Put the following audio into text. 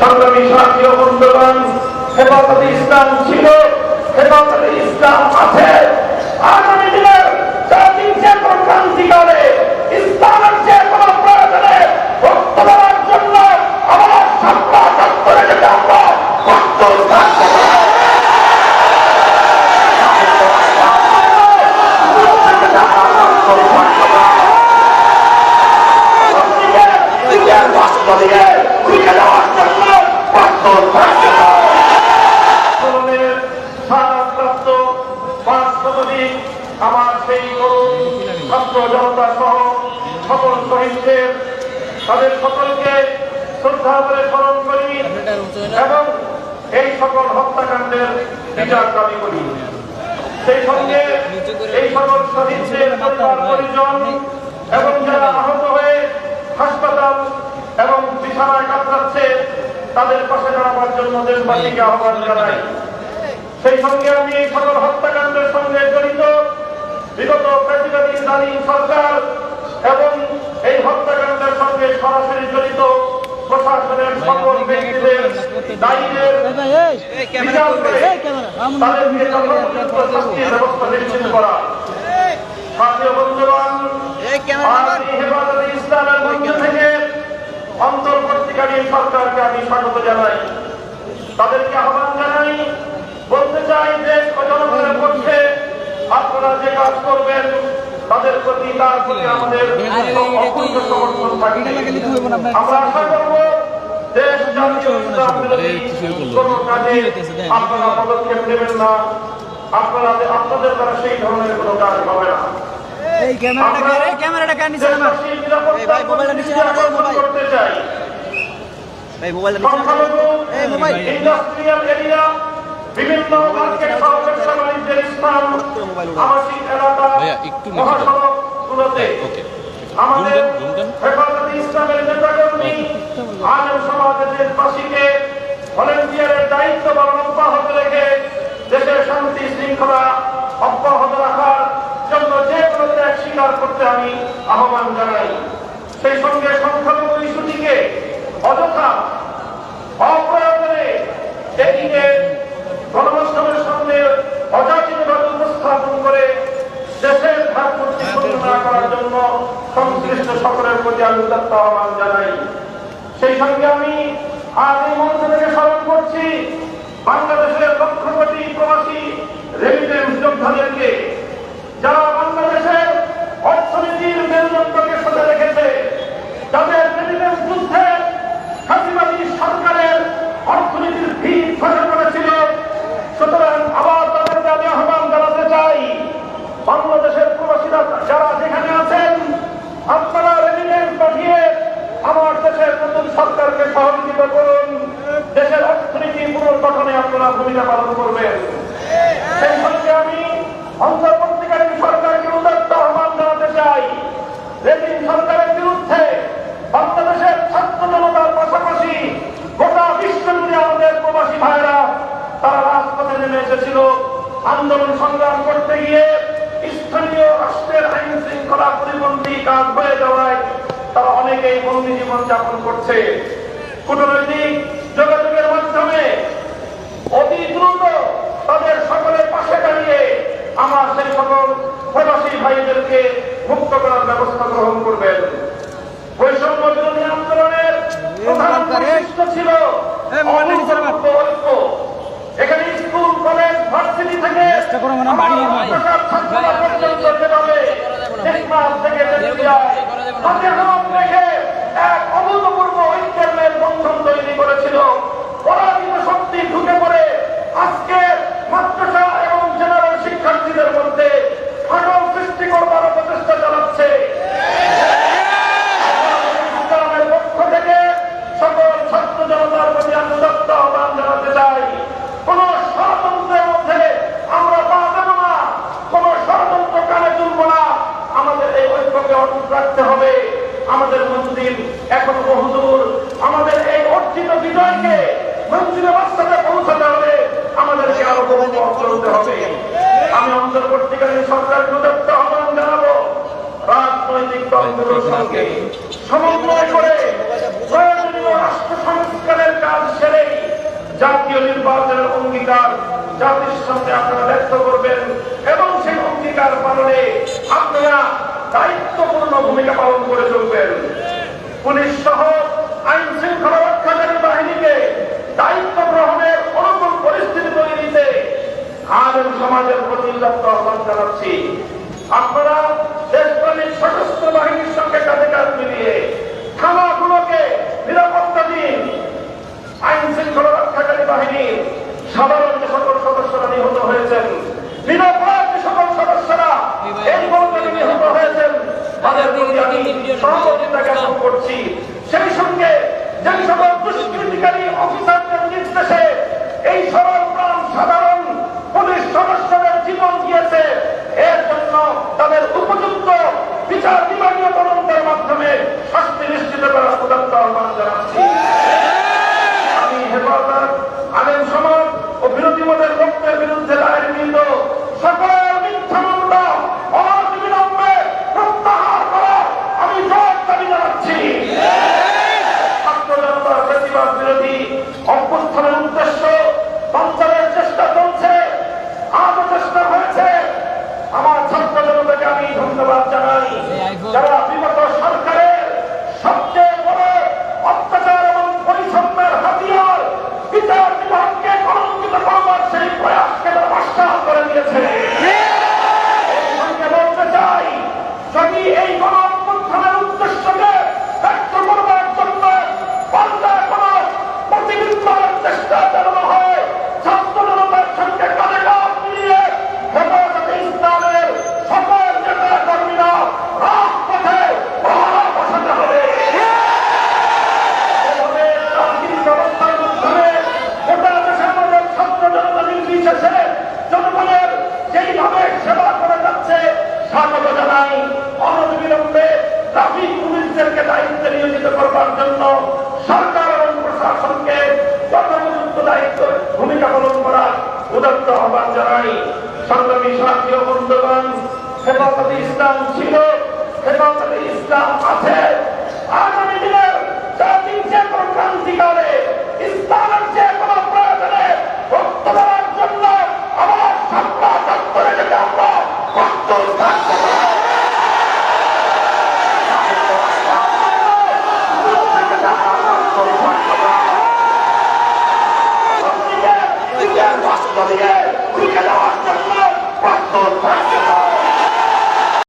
সংগ্রামী সাথী ও হেফাজতে ইসলাম ছিল, হেফাজতে ইসলাম আছে। আগামী দিনে জাতির যে কোনো ক্রান্তিকালে, ইসলামের যে কোনো প্রয়োজনে রক্ত জন্য আমার সত্য আমরা থাকব নিজের বাস্তব দিয়ে খুঁজে দেওয়ার জন্য প্রস্তুত থাকব আন্দোলনের ভারপ্রাপ্ত বাস্তবদিক আমার সেই তরুণ ছাত্র জনতা সহ সকল শহীদদের তাদের সকলকে শ্রদ্ধা করে স্মরণ করি এবং এই সকল হত্যাকাণ্ডের বিচার দাবি করি। সেই সঙ্গে এই সকল শহীদদের পরিবার পরিজন এবং যারা আহত হয়ে হাসপাতাল এবং বিছানায় কাতরাচ্ছে তাদের পাশে দাঁড়াবার জন্য দেশবাসীকে আহ্বান জানাই। সেই সঙ্গে আমি এই সকল হত্যাকাণ্ডের সঙ্গে জড়িত বিগত প্রেসিডেন্ট সরকার এবং এই হত্যাকাণ্ডের সঙ্গে সরাসরি জড়িত প্রশাসনের সকল ব্যক্তিদের দায়ীদের বিচার করে তাদেরকে যথাযথ শাস্তির ব্যবস্থা নিশ্চিত করা সাথীয় বন্ধুগণ আজ এই হেফাজতে ইসলামের মধ্য থেকে অন্তর্বর্তীকালীন সরকারকে আমি স্বাগত জানাই। তাদেরকে আহ্বান জানাই বলতে চাই দেশ ও জনগণের পক্ষে আপনারা যে কাজ করবেন তাদের প্রতি তার প্রতি আমাদের সমর্থন থাকবে। আমরা আশা করব দেশ জাতীয় ইসলাম বিরোধী কোনো কাজে আপনারা পদক্ষেপ নেবেন না আপনারা আপনাদের দ্বারা সেই ধরনের কোনো কাজ হবে না এই ক্যামেরাটা কে ক্যামেরাটা কার নিচে আমার এই ভাই, মোবাইলটা নিচে প্রতি নামাও, মোবাইল। ভাই মোবাইলটা নিচে নামাও। এই মোবাইল ইন্ডাস্ট্রিয়াল এরিয়া বিভিন্ন মার্কেট সহ ব্যবসা স্থান আবাসিক এলাকা ভাইয়া, একটু নিচে মহাসড়কগুলোতে আমাদের হেফাজতে ইসলামের নেতাকর্মী আলেম সমাজের দেশবাসীকে ভলেন্টিয়ারের দায়িত্ব পালন অব্যাহত রেখে দেশের শান্তি শৃঙ্খলা অব্যাহত রাখার জন্য যে কোনো ত্যাগ স্বীকার করতে আমি আহ্বান জানাই সেই সঙ্গে সংখ্যালঘু ইস্যুটিকে সংশ্লিষ্ট সকলের প্রতি আমি উদাত্ত আহ্বান জানাই। সেই সঙ্গে আমি আজ এই করছি বাংলাদেশের লক্ষ কোটি প্রবাসী রেমিটেন্স যোদ্ধাদেরকে যারা বাংলাদেশের অর্থনীতির মেরুদণ্ডকে সোজা রেখেছে যাদের রেমিটেন্স যুদ্ধে ফাঁসিবাদী সরকারের অর্থনীতির ভিত খসে করেছিল সুতরাং আবার তাদেরকে আমি আহ্বান জানাতে চাই বাংলাদেশের প্রবাসীরা যারা যেখানে আছেন আপনারা রেমিটেন্স পাঠিয়ে দেশের নতুন সরকারকে সহযোগিতা করুন। দেশের অর্থনীতি পুনর্গঠনে আপনারা ভূমিকা পালন করবেন। সেই সঙ্গে আমি অন্তর্বর্তীকালীন সরকারকে উদাত্ত আহ্বান জানাতে চাই। রেজিম সরকারের বিরুদ্ধে বাংলাদেশের ছাত্র জনতার পাশাপাশি গোটা বিশ্ব জুড়ে আমাদের প্রবাসী ভাইরা তারা রাজপথে নেমে এসেছিল। আন্দোলন সংগ্রাম করতে গিয়ে স্থানীয় রাষ্ট্রের আইন শৃঙ্খলা পরিপন্থী কাজ হয়ে যাওয়ায় তারা অনেকেই বন্দি জীবন যাপন করছে। কূটনৈতিক যোগাযোগের মাধ্যমে অতি দ্রুত তাদের সকলের পাশে দাঁড়িয়ে আমার সেই সকল প্রবাসী ভাইদেরকে মুক্ত করার ব্যবস্থা গ্রহণ করবেন। বৈষম্য বিরোধী আন্দোলনের প্রধান বৈশিষ্ট্য ছিল ঐক্য। এখানে স্কুল কলেজ ভার্সিটি থেকে থেকে হাতে হাত রেখে আমাদের মন্দির এখন বহুদূর আমাদের এই অর্জিত বিজয়কে মন্দিরে বাস্তাতে পৌঁছাতে হবে, আমাদেরকে আরও বহু চলতে হবে। আমি অন্তর্বর্তীকালীন সরকার প্রদত্ত আহ্বান জানাব, রাজনৈতিক সঙ্গে সমন্বয় করে রাষ্ট্র সংস্কারের কাজ সেরেই জাতীয় নির্বাচনের অঙ্গীকার জাতির সঙ্গে আপনারা ব্যক্ত করবেন এবং সেই অঙ্গীকার পালনে আপনারা দায়িত্বপূর্ণ ভূমিকা পালন করে আমি সহযোগিতা জ্ঞাপন করছি। সেই সঙ্গে যেই সকল দুষ্কৃতিকারী অফিসারদের নির্দেশে এই সরল প্রাণ সাধারণ পুলিশ সদস্যদের জীবন দিয়েছে। এর জন্য তাদের উপযুক্ত বিচার বিভাগীয় তদন্তের মাধ্যমে শাস্তি নিশ্চিত করা সংরক্ষণের জন্য সরকার এবং প্রশাসনকে যথাযথ দায়িত্ব ভূমিকা পালন করার উদার্ত আহ্বান জানাই। সংগ্রামী সাথী বন্ধুগণ, হেফাজতে ইসলাম ছিল, হেফাজতে ইসলাম আছে। আগামী দিনে জাতির যে কোনো ক্রান্তিকালে ইসলামের যে কোনো প্রয়োজনে বক্তব্য জন্য আমার সামনে দপ্তরে যেতে আমরা প্রস্তুত থাকতে